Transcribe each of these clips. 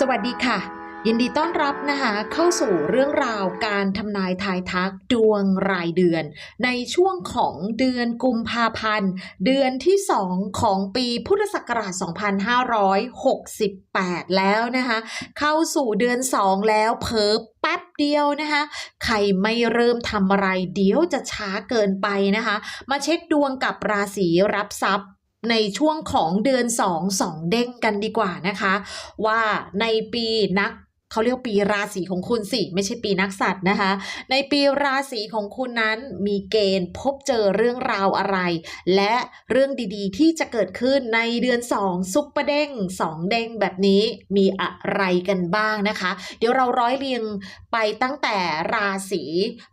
สวัสดีค่ะ ยินดีต้อนรับนะคะเข้าสู่เรื่องราวการทำนายทายทักดวงรายเดือน ในช่วงของเดือนกุมภาพันธ์ เดือนที่ 2 ของปีพุทธศักราช 2568 แล้วนะคะเข้าสู่เดือน 2 แล้วเพิบแป๊บเดียวนะคะ ใครไม่เริ่มทำอะไรเดี๋ยวจะช้าเกินไปนะคะ มาเช็คดวงกับราศีรับทรัพย์ ในช่วงของเดือน 2 2 เด้งกันดีกว่านะคะ ว่าในปีนัก เขาเรียกปีราศีของคุณสิ ไม่ใช่ปีนักสัตว์นะคะ ในปีราศีของคุณนั้นมีเกณฑ์พบเจอเรื่องราวอะไร และเรื่องดีๆ ที่จะเกิดขึ้นในเดือน 2 ซุปเปอร์เด้ง2 เด้งแบบนี้มีอะไรกันบ้างนะคะ เดี๋ยวเราร้อยเรียงไปตั้งแต่ราศี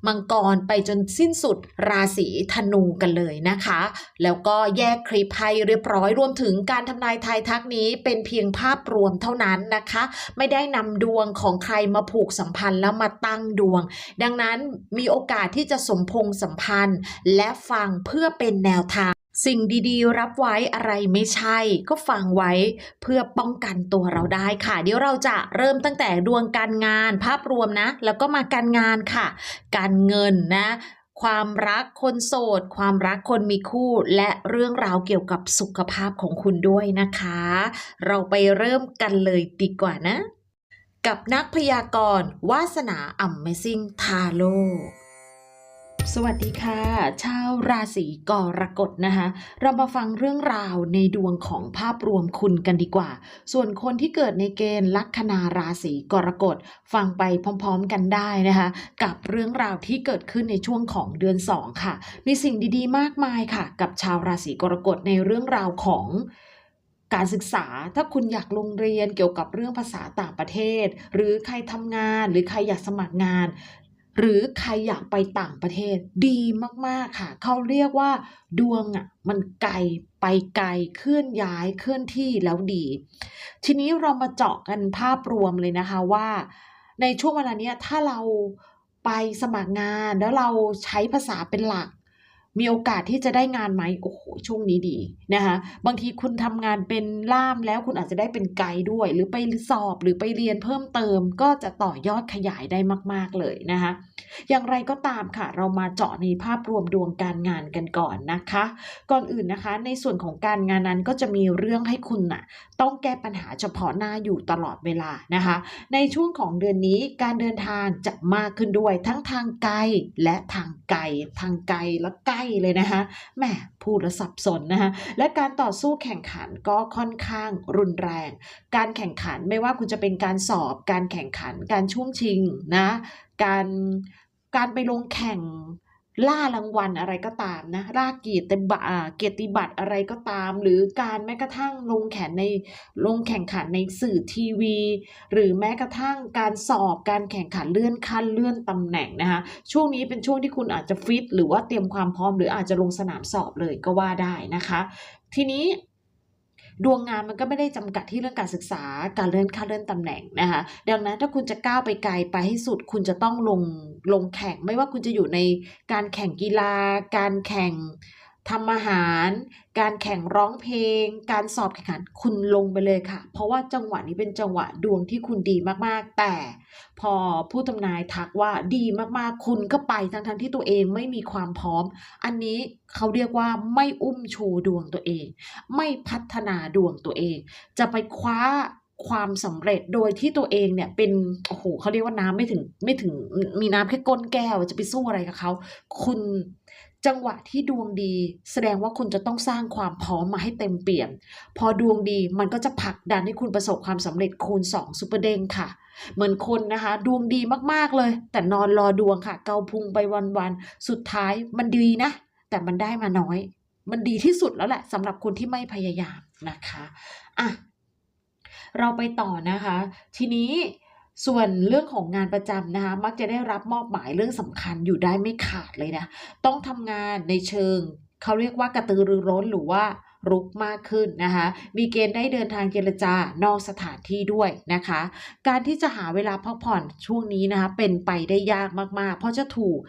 มังกรไปจนสิ้นสุดราศีธนูกันเลยนะคะ แล้วก็แยกคลิปให้เรียบร้อยรวมถึงการทำนายทายทักนี้เป็นเพียงภาพรวมเท่านั้นนะคะ ไม่ได้นำดวงของใครมาผูกสัมพันธ์แล้วมาตั้งดวง ดังนั้นมีโอกาสที่จะสมพงษ์สัมพันธ์ และฟังเพื่อเป็นแนวทางสิ่งดีๆ รับไว้อะไรไม่ใช่ ก็ฟังไว้เพื่อป้องกันตัวเราได้ค่ะ เดี๋ยวเราจะเริ่มตั้งแต่ดวงการงานภาพรวมนะ แล้วก็มาการงานค่ะ การเงินนะ ความรักคนโสด ความรักคนมีคู่ และเรื่องราวเกี่ยวกับสุขภาพของคุณด้วยนะคะ เราไปเริ่มกันเลยดีกว่านะ กับนักพยากรณ์วาสนา Amazing ทาโ o สวัสดีค่ะ ชาวราศีกรกฎนะคะ เรามาฟังเรื่องราวในดวงของภาพรวมคุณกันดีกว่า ส่วนคนที่เกิดในเกณฑ์ลัคนาราศีกรกฎฟังไปพร้อมๆกันได้นะคะ กับเรื่องราวที่เกิดขึ้นในช่วงของเดือน 2 ค่ะ มีสิ่งดีๆ มากมายค่ะ กับชาวราศีกรกฎในเรื่องราวของ การศึกษาถ้าคุณอยากลงเรียนเกี่ยวกับเรื่องภาษาต่างประเทศ หรือใครทำงานหรือใครอยากสมัครงาน หรือใครอยากไปต่างประเทศดีมากๆค่ะ เขาเรียกว่า ดวงอะมันไกลไปไกลเคลื่อนย้ายเคลื่อนที่แล้วดี ทีนี้เรามาเจาะกันภาพรวมเลยนะคะว่า ในช่วงเวลาเนี้ยถ้าเราไปสมัครงานแล้วเราใช้ภาษาเป็นหลัก มีโอกาสที่จะได้งานไหมโอ้โหช่วงนี้ดีนะคะบางทีคุณทำงานเป็นล่ามแล้วคุณอาจจะได้เป็นไกด์ด้วย หรือไปสอบหรือไปเรียนเพิ่มเติม ก็จะต่อยอดขยายได้มาก ๆเลยนะคะอย่างไรก็ตามค่ะ เรามาเจาะในภาพรวมดวงการงานกันก่อนนะคะ ก่อนอื่นนะคะ ในส่วนของการงานนั้นก็จะมีเรื่องให้คุณน่ะต้องแก้ปัญหาเฉพาะหน้าอยู่ตลอดเวลานะคะ ในช่วงของเดือนนี้การเดินทางจะมากขึ้นด้วยทั้งทางไกลและทางไกลทางไกลและใกลเลยนะคะแหมพูดแล้วสับสนนะคะและการต่อสู้แข่งขันก็ค่อนข้างรุนแรง การแข่งขันไม่ว่าคุณจะเป็นการสอบ การแข่งขัน การช่วงชิงนะ การการไปลงแข่ง ล่ารางวัลอะไรก็ตามนะล่าเกียรติบัตรเกียรติบัตรอะไรก็ตาม หรือการแม้กระทั่งลงแข่งในลงแข่งขันในสื่อทีวี หรือแม้กระทั่งการสอบการแข่งขันเลื่อนขั้นเลื่อนตำแหน่งนะคะช่วงนี้เป็นช่วงที่คุณอาจจะฟิตหรือว่าเตรียมความพร้อม หรืออาจจะลงสนามสอบเลยก็ว่าได้นะคะ ทีนี้ ดวงงานมันก็ไม่ได้จำกัดที่เรื่องการศึกษาการเลื่อนขั้นเลื่อนตำแหน่งนะคะดังนั้นถ้าคุณจะก้าวไปไกลไปให้สุด คุณจะต้องลงลงแข่งไม่ว่าคุณจะอยู่ในการแข่งกีฬา การแข่ง ทำอาหาร การแข่งร้องเพลง การสอบแข่งขันคุณลงไปเลยค่ะ เพราะว่าจังหวะนี้เป็นจังหวะดวงที่คุณดีมากๆ แต่พอผู้ทำนายทักว่าดีมากๆ คุณก็ไปทั้งๆที่ตัวเองไม่มีความพร้อม อันนี้เขาเรียกว่าไม่อุ้มชูดวงตัวเอง ไม่พัฒนาดวงตัวเอง จะไปคว้าความสำเร็จโดยที่ตัวเองเนี่ยเป็นโอ้โหเขาเรียกว่าน้ำไม่ถึงไม่ถึงมีน้ำแค่ก้นแก้วจะไปสู้อะไรกับเขา คุณ จังหวะที่ดวงดีแสดงว่าคุณจะต้องสร้างความพร้อมมาให้เต็มเปี่ยม พอดวงดีมันก็จะผลักดันให้คุณประสบความสำเร็จคูณ2ซุปเปอร์เด้งค่ะ เหมือนคนนะคะ ดวงดีมากๆเลย แต่นอนรอดวงค่ะ เกาพุงไปวันๆสุดท้ายมันดีนะ แต่มันได้มาน้อย มันดีที่สุดแล้วแหละสำหรับคนที่ไม่พยายามนะคะอะเราไปต่อนะคะ ทีนี้ ส่วนเรื่องของงานประจำนะคะมักจะได้รับมอบหมายเรื่องสำคัญอยู่ได้ไม่ขาดเลยนะ ต้องทำงานในเชิงเขาเรียกว่ากระตือรือร้นหรือว่ารุกมากขึ้นนะคะ มีเกณฑ์ได้เดินทางเจรจานอกสถานที่ด้วยนะคะ การที่จะหาเวลาพักผ่อนช่วงนี้นะคะเป็นไปได้ยากมากๆ เพราะจะถูก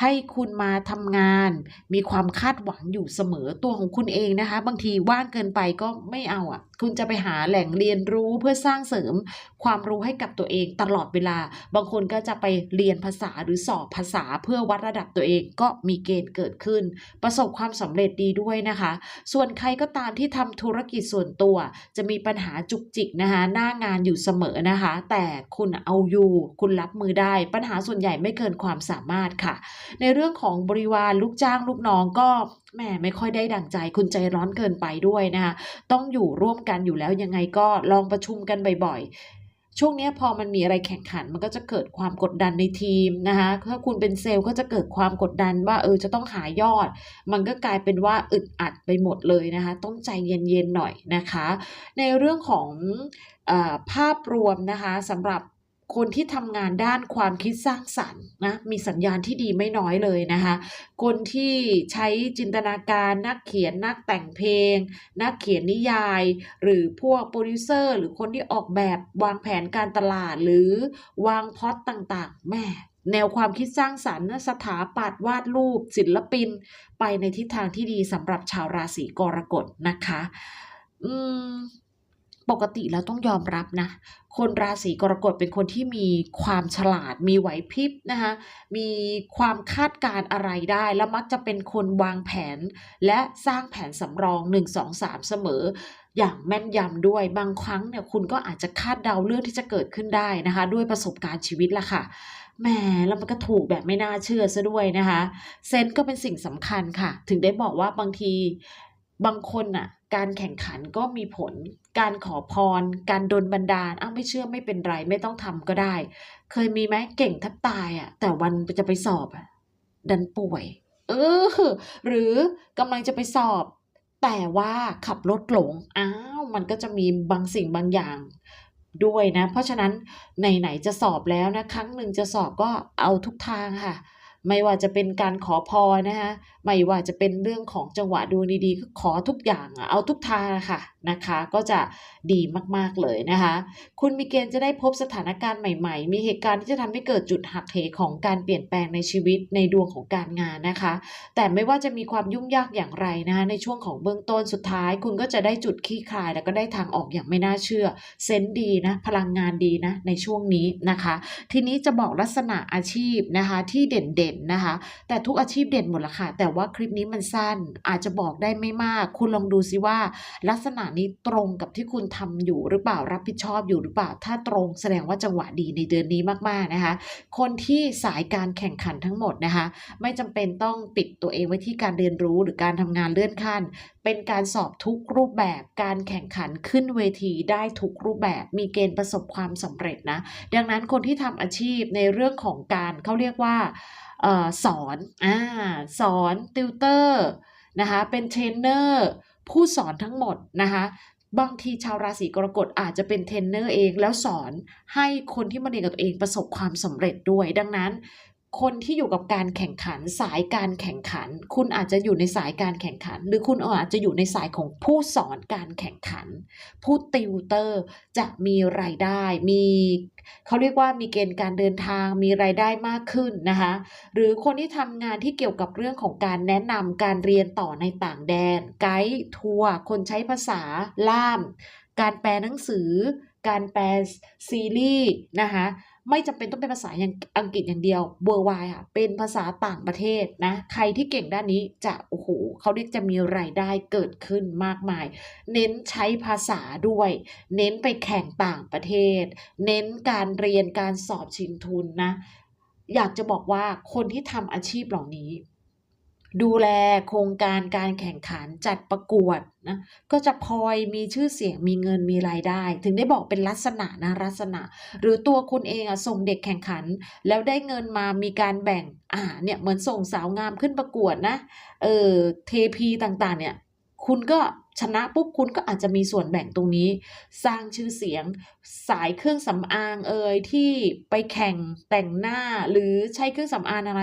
ให้คุณมาทำงาน มีความคาดหวังอยู่เสมอตัวของคุณเองนะคะ บางทีว่างเกินไปก็ไม่เอาอะ คุณจะไปหาแหล่งเรียนรู้เพื่อสร้างเสริมความรู้ให้กับตัวเองตลอดเวลา บางคนก็จะไปเรียนภาษาหรือสอบภาษาเพื่อวัดระดับตัวเองก็มีเกณฑ์เกิดขึ้น ประสบความสำเร็จดีด้วยนะคะ ส่วนใครก็ตามที่ทำธุรกิจส่วนตัว จะมีปัญหาจุกจิกนะคะหน้างานอยู่เสมอนะคะ แต่คุณเอาอยู่ คุณรับมือได้ ปัญหาส่วนใหญ่ไม่เกินความสามารถค่ะ ในเรื่องของบริวารลูกจ้างลูกน้องก็ แหมไม่ค่อยได้ดั่งใจคุณใจร้อนเกินไปด้วยนะคะต้องอยู่ร่วมกันอยู่แล้วยังไงก็ลองประชุมกันบ่อยๆ ช่วงนี้พอมันมีอะไรแข่งขันมันก็จะเกิดความกดดันในทีมนะคะถ้าคุณเป็นเซลล์ก็จะเกิดความกดดันว่าเออจะต้องหายอด มันก็กลายเป็นว่าอึดอัดไปหมดเลยนะคะต้องใจเย็นๆหน่อยนะคะ ในเรื่องของอภาพรวมนะคะสำหรับ คนที่ทำงานด้านความคิดสร้างสรรค์นะมีสัญญาณที่ดีไม่น้อยเลยนะคะคนที่ใช้จินตนาการนักเขียนนักแต่งเพลง นักเขียนนิยาย หรือพวกโปรดิวเซอร์หรือคนที่ออกแบบวางแผนการตลาดหรือวางพอตต่างๆแม่แนวความคิดสร้างสรรค์สถาปัตย์วาดรูป ศิลปิน ไปในทิศทางที่ดีสำหรับชาวราศีกรกฎนะคะ อืม ปกติแล้วต้องยอมรับนะ คนราศีกรกฎเป็นคนที่มีความฉลาด มีไหวพริบนะคะมีความคาดการณ์อะไรได้ แล้วมักจะเป็นคนวางแผน และสร้างแผนสำรอง 1 2 3 เสมอ อย่างแม่นยำด้วย บางครั้งเนี่ยคุณก็อาจจะคาดเดาเรื่องที่จะเกิดขึ้นได้นะคะ ด้วยประสบการณ์ชีวิตละค่ะแหมแล้วมันก็ถูกแบบไม่น่าเชื่อซะด้วยนะคะ เซนส์ก็เป็นสิ่งสำคัญค่ะ ถึงได้บอกว่าบางที บางคนน่ะ การแข่งขันก็มีผล การขอพร การดลบันดาลอ้าวไม่เชื่อไม่เป็นไรไม่ต้องทำก็ได้ เคยมีไหมเก่งแทบตายอะ แต่วันจะไปสอบอะดันป่วย เออ หรือกำลังจะไปสอบ แต่ว่าขับรถหลงอ้าวมันก็จะมีบางสิ่งบางอย่างด้วยนะ เพราะฉะนั้นไหนๆจะสอบแล้วนะ ครั้งหนึ่งจะสอบก็เอาทุกทางค่ะ ไม่ว่าจะเป็นการขอพรนะคะไม่ว่าจะเป็นเรื่องของจังหวะดวงดีๆก็ขอทุกอย่างอะเอาทุกทางค่ะนะคะ ก็จะดีมากๆเลยนะคะ คุณมีเกณฑ์จะได้พบสถานการณ์ใหม่ ๆ มีเหตุการณ์ที่จะทำให้เกิดจุดหักเหของการเปลี่ยนแปลงในชีวิตในดวงของการงานนะคะ แต่ไม่ว่าจะมีความยุ่งยากอย่างไรนะคะในช่วงของเบื้องต้นสุดท้าย คุณก็จะได้จุดคลี่คลาย แล้วก็ได้ทางออกอย่างไม่น่าเชื่อเซนดีนะพลังงานดีนะในช่วงนี้นะคะ ทีนี้จะบอกลักษณะอาชีพนะคะที่เด่นๆนะคะ แต่ทุกอาชีพเด่นหมดละค่ะแต่ว่าคลิปนี้มันสั้น อาจจะบอกได้ไม่มาก คุณลองดูซิว่า ลักษณะนี้ตรงกับที่คุณทำอยู่หรือเปล่ารับผิดชอบอยู่หรือเปล่า ถ้าตรงแสดงว่าจังหวะดีในเดือนนี้มากๆนะคะ คนที่สายการแข่งขันทั้งหมดนะคะ ไม่จำเป็นต้องปิดตัวเองไว้ที่การเรียนรู้หรือการทำงานเลื่อนขั้น เป็นการสอบทุกรูปแบบการแข่งขันขึ้นเวทีได้ทุกรูปแบบ มีเกณฑ์ประสบความสำเร็จนะ ดังนั้นคนที่ทำอาชีพในเรื่องของการเขาเรียกว่า ออสอนอ่าสอนติวเตอร์นะคะเป็นเทรนเนอร์ผู้สอนทั้งหมดนะคะบางทีชาวราศีกรกฎอาจจะเป็นเทรนเนอร์เองแล้วสอนให้คนที่มาเรียนกับตัวเองประสบความสำเร็จด้วย ดังนั้น คนที่อยู่กับการแข่งขันสายการแข่งขัน คุณอาจจะอยู่ในสายการแข่งขัน หรือคุณอาจจะอยู่ในสายของผู้สอนการแข่งขัน ผู้ติวเตอร์จะมีรายได้ มีเขาเรียกว่ามีเกณฑ์การเดินทางมีรายได้มากขึ้นนะคะหรือคนที่ทำงานที่เกี่ยวกับเรื่องของการแนะนำการเรียนต่อในต่างแดน ไกด์ทัวร์คนใช้ภาษาล่าม การแปลหนังสือ การแปลซีรีส์นะคะ ไม่จำเป็นต้องเป็นภาษาอย่างอังกฤษอย่างเดียวเบอร์ไวค่ะเป็นภาษาต่างประเทศนะ ใครที่เก่งด้านนี้จะโอ้โหเขาเรียกจะมีรายได้เกิดขึ้นมากมาย เน้นใช้ภาษาด้วย เน้นไปแข่งต่างประเทศ เน้นการเรียนการสอบชิงทุนนะ อยากจะบอกว่าคนที่ทำอาชีพเหล่านี้ ดูแลโครงการการแข่งขันจัดประกวดนะก็จะพลอยมีชื่อเสียงมีเงินมีรายได้ ถึงได้บอกเป็นลักษณะนะลักษณะ หรือตัวคุณเองอะส่งเด็กแข่งขัน แล้วได้เงินมามีการแบ่งอ่าเนี่ยเหมือนส่งสาวงามขึ้นประกวดนะเออเทพีต่างๆ เนี่ยคุณก็ชนะปุ๊บคุณก็อาจจะมีส่วนแบ่งตรงนี้ สร้างชื่อเสียง สายเครื่องสำอางเอ่ยที่ไปแข่งแต่งหน้าหรือใช้เครื่องสำอางอะไร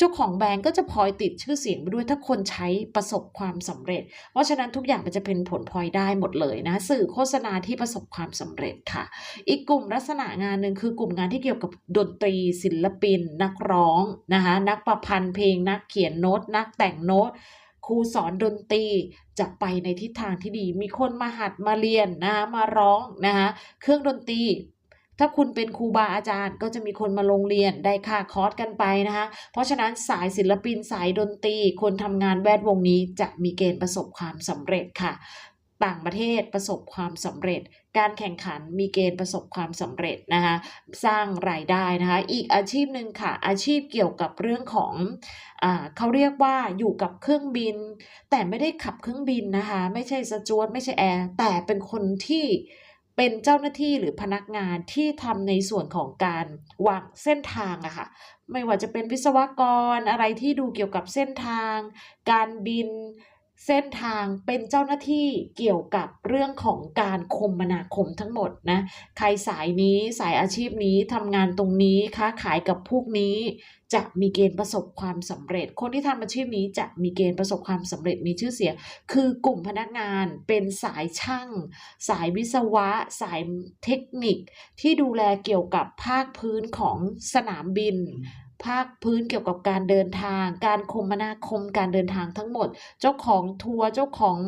จ้าของแบรนด์ก็จะพลอยติดชื่อเสียงไปด้วยถ้าคนใช้ประสบความสำเร็จ เพราะฉะนั้นทุกอย่างมันจะเป็นผลพลอยได้หมดเลยนะ สื่อโฆษณาที่ประสบความสำเร็จค่ะ อีกกลุ่มลักษณะงานหนึ่งคือกลุ่มงานที่เกี่ยวกับดนตรี ศิลปิน นักร้องนะคะนักประพันธ์เพลง นักเขียนโน้ต นักแต่งโน้ตครูสอนดนตรีจะไปในทิศทางที่ดี มีคนมาหัดมาเรียนนะคะมาร้องนะคะเครื่องดนตรี ถ้าคุณเป็นครูบาอาจารย์ก็จะมีคนมาลงเรียนได้ค่าคอร์สกันไปนะคะ เพราะฉะนั้นสายศิลปินสายดนตรีคนทำงานแวดวงนี้จะมีเกณฑ์ประสบความสำเร็จค่ะ ต่างประเทศประสบความสำเร็จ การแข่งขันมีเกณฑ์ประสบความสำเร็จนะคะสร้างรายได้นะคะอีกอาชีพหนึ่งค่ะ อาชีพเกี่ยวกับเรื่องของอ่าเขาเรียกว่าอยู่กับเครื่องบิน แต่ไม่ได้ขับเครื่องบินนะคะ ไม่ใช่สจวตไม่ใช่แอร์แต่เป็นคนที่ เป็นเจ้าหน้าที่หรือพนักงานที่ทำในส่วนของการวางเส้นทางอะค่ะ ไม่ว่าจะเป็นวิศวกรอะไรที่ดูเกี่ยวกับเส้นทาง การบินเส้นทางเป็นเจ้าหน้าที่เกี่ยวกับเรื่องของการคมนาคมทั้งหมดนะ ใครสายนี้สายอาชีพนี้ทำงานตรงนี้ค้าขายกับพวกนี้ จะมีเกณฑ์ประสบความสำเร็จ คนที่ทำอาชีพนี้จะมีเกณฑ์ประสบความสำเร็จมีชื่อเสียง คือกลุ่มพนักงานเป็นสายช่าง สายวิศวะ สายเทคนิคที่ดูแลเกี่ยวกับภาคพื้นของสนามบิน ภาคพื้นเกี่ยวกับการเดินทาง การคมนาคมการเดินทางทั้งหมด เจ้าของทัวร์เจ้าของ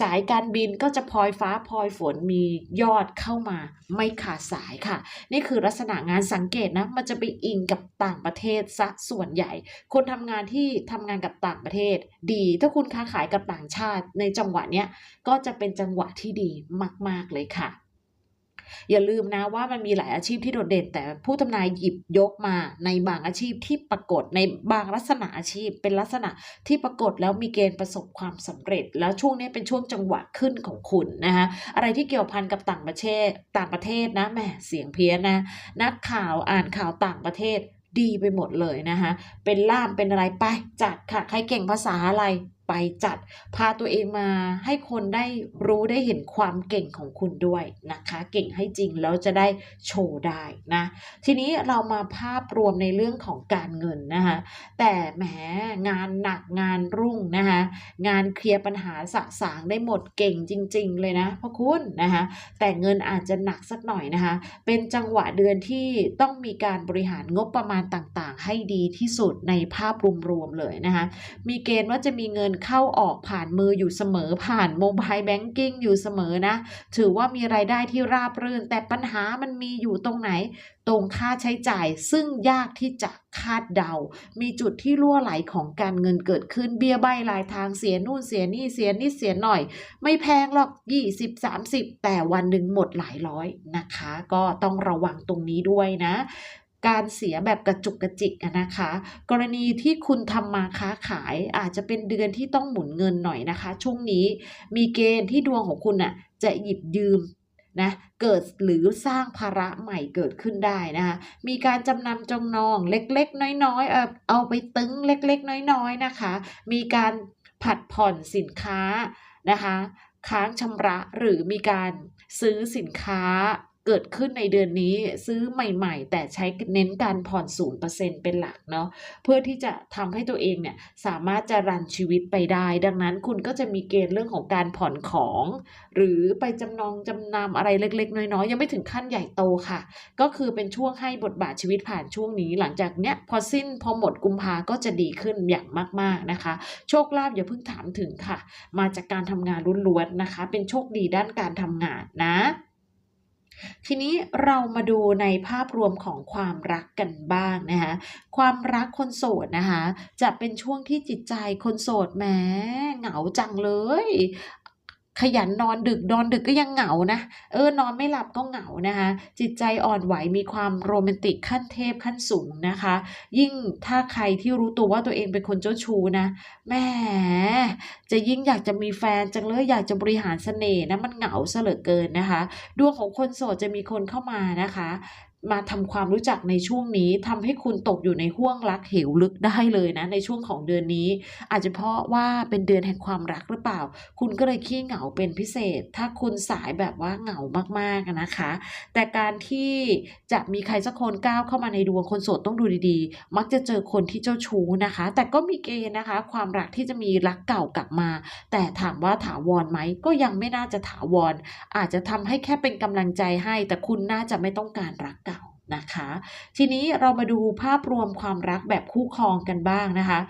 สายการบินก็จะพลอยฟ้าพลอยฝนมียอดเข้ามาไม่ขาดสายค่ะ นี่คือลักษณะงานสังเกตนะมันจะไปอิงกับต่างประเทศซะส่วนใหญ่ คนทำงานที่ทำงานกับต่างประเทศดี ถ้าคุณค้าขายกับต่างชาติในจังหวะเนี้ยก็จะเป็นจังหวะที่ดีมาก ๆเลยค่ะ อย่าลืมนะว่ามันมีหลายอาชีพที่โดดเด่น แต่ผู้ทำนายหยิบยกมาในบางอาชีพที่ปรากฏในบางลักษณะอาชีพ เป็นลักษณะที่ปรากฏแล้วมีเกณฑ์ประสบความสำเร็จ แล้วช่วงนี้เป็นช่วงจังหวะขึ้นของคุณนะคะอะไรที่เกี่ยวพันกับต่างประเทศต่างประเทศนะแหมเสียงเพี้ยนนะนักข่าวอ่านข่าวต่างประเทศดีไปหมดเลยนะคะเป็นล่ามเป็นอะไรไปจัดค่ะใครเก่งภาษาอะไร ไปจัด พาตัวเองมาให้คนได้รู้ได้เห็นความเก่งของคุณด้วยนะคะ เก่งให้จริงแล้วจะได้โชว์ได้นะ ทีนี้เรามาภาพรวมในเรื่องของการเงินนะคะแต่แหมงานหนักงานรุ่งนะคะงานเคลียร์ปัญหาสะสางได้หมดเก่งจริง ๆ เลยนะพ่อคุณนะคะแต่เงินอาจจะหนักสักหน่อยนะคะเป็นจังหวะเดือนที่ต้องมีการบริหารงบประมาณต่างๆ ให้ดีที่สุดในภาพรวมๆเลยนะคะมีเกณฑ์ว่าจะมีเงินเข้าออกผ่านมืออยู่เสมอผ่านโมบายแบงกิ้งอยู่เสมอนะ ถือว่ามีรายได้ที่ราบรื่น แต่ปัญหามันมีอยู่ตรงไหน ตรงค่าใช้จ่าย ซึ่งยากที่จะคาดเดา มีจุดที่รั่วไหลของการเงินเกิดขึ้นเบี้ยใบรายทางเสียนู่นเสียนี่เสียนิดเสียหน่อย ไม่แพงหรอก 20 30 แต่วันหนึ่งหมดหลายร้อยนะคะ ก็ต้องระวังตรงนี้ด้วยนะ การเสียแบบกระจุกกระจิกนะคะ กรณีที่คุณทำมาค้าขายอาจจะเป็นเดือนที่ต้องหมุนเงินหน่อยนะคะ ช่วงนี้มีเกณฑ์ที่ดวงของคุณน่ะจะหยิบยืมนะเกิดหรือสร้างภาระใหม่เกิดขึ้นได้นะคะมีการจำนำจองนองเล็กๆ น้อยๆ เออเอาไปตึงเล็กๆ น้อยๆนะคะ มีการผัดผ่อนสินค้านะคะ ค้างชำระหรือมีการซื้อสินค้า เกิดขึ้นในเดือนนี้ซื้อใหม่ๆ แต่ใช้เน้นการผ่อน0%เป็นหลักเนาะเพื่อที่จะทำให้ตัวเองเนี่ยสามารถจะรันชีวิตไปได้ ดังนั้นคุณก็จะมีเกณฑ์เรื่องของการผ่อนของ หรือไปจำนองจำนำอะไรเล็กๆ น้อยๆ ยังไม่ถึงขั้นใหญ่โตค่ะ ก็คือเป็นช่วงให้บทบาทชีวิตผ่านช่วงนี้ หลังจากเนี้ยพอสิ้นพอหมดกุมภาก็จะดีขึ้นอย่างมากๆนะคะ โชคลาภอย่าเพิ่งถามถึงค่ะ มาจากการทำงานล้วนๆนะคะ เป็นโชคดีด้านการทำงานนะ ทีนี้เรามาดูในภาพรวมของความรักกันบ้างนะคะความรักคนโสดนะคะจะเป็นช่วงที่จิตใจคนโสดแหม้เหงาจังเลย ขยันนอนดึกนอนดึกก็ยังเหงานะ เออนอนไม่หลับก็เหงานะคะ จิตใจอ่อนไหวมีความโรแมนติกขั้นเทพขั้นสูงนะคะ ยิ่งถ้าใครที่รู้ตัวว่าตัวเองเป็นคนเจ้าชู้นะแหมจะยิ่งอยากจะมีแฟนจังเลยอยากจะบริหารเสน่ห์นะมันเหงาเหลือเกินนะคะ ดวงของคนโสดจะมีคนเข้ามานะคะ มาทำความรู้จักในช่วงนี้ทำให้คุณตกอยู่ในห่วงรักเหวลึกได้เลยนะ ในช่วงของเดือนนี้ อาจจะเพราะว่าเป็นเดือนแห่งความรักหรือเปล่า คุณก็เลยขี้เหงาเป็นพิเศษ ถ้าคุณสายแบบว่าเหงามากๆนะคะ แต่การที่จะมีใครสักคนก้าวเข้ามาในดวงคนโสดต้องดูดีๆ มักจะเจอคนที่เจ้าชู้นะคะ แต่ก็มีเกณฑ์นะคะ ความรักที่จะมีรักเก่ากลับมา แต่ถามว่าถาวรไหมก็ยังไม่น่าจะถาวร อาจจะทำให้แค่เป็นกำลังใจให้ แต่คุณน่าจะไม่ต้องการรักก่า นะคะ ทีนี้เรามาดูภาพรวมความรักแบบคู่ครองกันบ้างนะคะ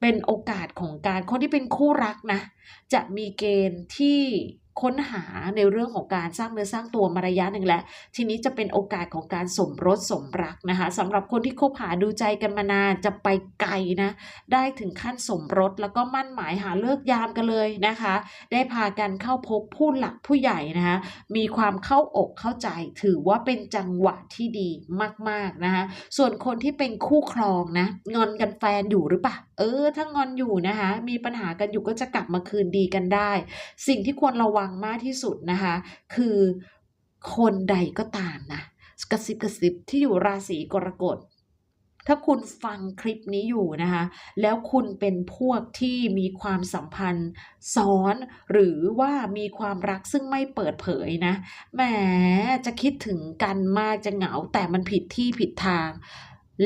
เป็นโอกาสของการคนที่เป็นคู่รักนะ จะมีเกณฑ์ที่ ค้นหาในเรื่องของการสร้างเนื้อสร้างตัวมาระยะหนึ่งแล้ว ทีนี้จะเป็นโอกาสของการสมรสสมรักนะคะสำหรับคนที่คบหาดูใจกันมานานจะไปไกลนะได้ถึงขั้นสมรสแล้วก็มั่นหมายหาเลิกยามกันเลยนะคะ ได้พากันเข้าพบผู้หลักผู้ใหญ่นะคะมีความเข้าอกเข้าใจถือว่าเป็นจังหวะที่ดีมากๆนะคะส่วนคนที่เป็นคู่ครองนะงอนกันแฟนอยู่หรือเปล่าเออถ้างอนอยู่นะคะมีปัญหากันอยู่ก็จะกลับมาคืนดีกันได้ สิ่งที่ควรระวังงมากที่สุดนะคะ คือคนใดก็ตามนะกระซิบกระซิบที่อยู่ราศีกรกฎถ้าคุณฟังคลิปนี้อยู่นะคะ แล้วคุณเป็นพวกที่มีความสัมพันธ์ซ้อน หรือว่ามีความรักซึ่งไม่เปิดเผยนะ แหมจะคิดถึงกันมากจะเหงาแต่มันผิดที่ผิดทาง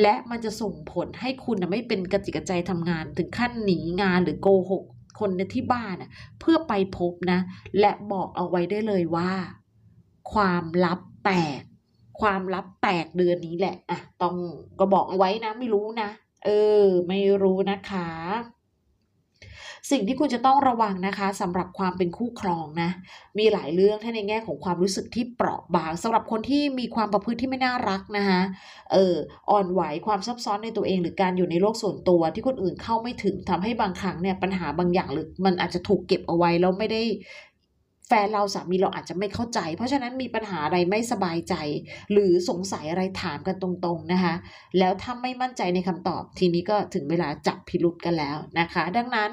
และมันจะส่งผลให้คุณไม่เป็นกระจิกกระใจทำงาน ถึงขั้นหนีงานหรือโกหก คนในที่บ้านเพื่อไปพบนะ และบอกเอาไว้ได้เลยว่า ความลับแตก ความลับแตกเดือนนี้แหละอะต้องก็บอกเอาไว้นะ ไม่รู้นะ เออ ไม่รู้นะคะ สิ่งที่คุณจะต้องระวังนะคะสำหรับความเป็นคู่ครองนะ มีหลายเรื่องถ้าในแง่ของความรู้สึกที่เปราะบางสำหรับคนที่มีความประพฤติที่ไม่น่ารักนะคะเอออ่อนไหวความซับซ้อนในตัวเอง หรือการอยู่ในโลกส่วนตัวที่คนอื่นเข้าไม่ถึงทำให้บางครั้งเนี่ยปัญหาบางอย่างหรือมันอาจจะถูกเก็บเอาไว้แล้วไม่ได้ ฟนเราสามีเราอาจจะไม่เข้าใจ เพราะฉะนั้นมีปัญหาอะไรไม่สบายใจ หรือสงสัยอะไรถามกันตรงๆนะคะ แล้วถ้าไม่มั่นใจในคำตอบ ทีนี้ก็ถึงเวลาจับพิรุษกันแล้วนะคะ ดังนั้น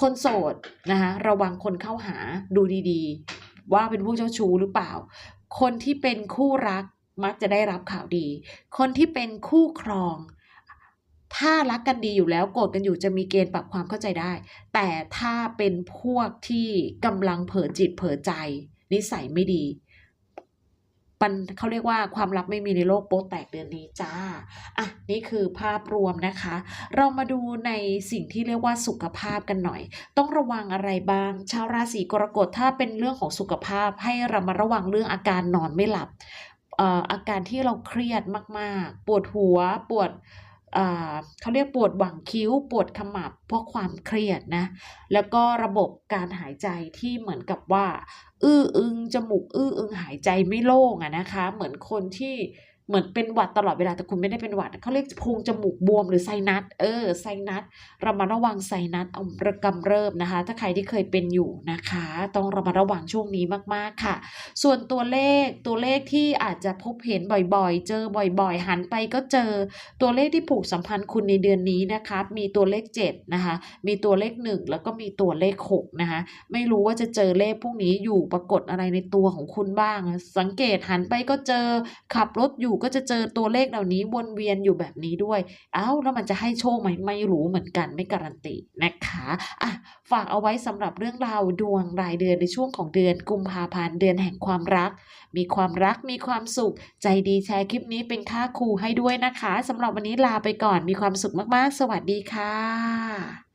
คนโสดนะคะระวังคนเข้าหาดูดีๆ ว่าเป็นผู้เจ้าชู้หรือเปล่า คนที่เป็นคู่รักมักจะได้รับข่าวดี คนที่เป็นคู่ครอง ถ้ารักกันดีอยู่แล้วโกรธกันอยู่จะมีเกณฑ์ปรับความเข้าใจได้ แต่ถ้าเป็นพวกที่กำลังเผลอจิตเผลอใจ นิสัยไม่ดีปันเขาเรียกว่าความลับไม่มีในโลกโป๊ะแตกเดือนนี้จ้า อะ นี่คือภาพรวมนะคะ เรามาดูในสิ่งที่เรียกว่าสุขภาพกันหน่อย ต้องระวังอะไรบ้าง ชาวราศีกรกฎถ้าเป็นเรื่องของสุขภาพให้เรามาระวังเรื่องอาการนอนไม่หลับเอ่ออาการที่เราเครียดมาก ๆ ปวดหัวปวด เขาเรียกปวดหว่างคิ้ว ปวดขมับเพราะความเครียดนะ แล้วก็ระบบการหายใจที่เหมือนกับว่า อื้ออึงจมูกอื้ออึงหายใจไม่โล่งอะนะคะ เหมือนคนที่ เหมือนเป็นหวัดตลอดเวลาแต่คุณไม่ได้เป็นหวัดเขาเรียกพรงจมูกบวมหรือไซนัสเออไซนัสเรามาระวังไซนัสเอาระกำเริบนะคะ ถ้าใครที่เคยเป็นอยู่นะคะ ต้องระมัดระวังช่วงนี้มากๆค่ะ ส่วนตัวเลขตัวเลขที่อาจจะพบเห็นบ่อยๆ เจอบ่อยๆ หันไปก็เจอตัวเลขที่ผูกสัมพันธ์คุณในเดือนนี้นะคะมีตัวเลข7นะคะมีตัวเลข 1 แล้วก็มีตัวเลข6นะคะไม่รู้ว่าจะเจอเลขพวกนี้อยู่ปรากฏอะไรในตัวของคุณบ้าง สังเกตหันไปก็เจอขับรถอยู่ก็จะเจอตัวเลขเหล่านี้วนเวียนอยู่แบบนี้ด้วย เอ้าแล้วมันจะให้โชคไหมไม่รู้เหมือนกันไม่การันตีนะคะอะฝากเอาไว้สำหรับเรื่องราวดวงรายเดือนในช่วงของเดือนกุมภาพันธ์เดือนแห่งความรัก มีความรักมีความสุข ใจดีแชร์คลิปนี้เป็นค่าครูให้ด้วยนะคะสำหรับวันนี้ลาไปก่อนมีความสุขมากๆ สวัสดีค่ะ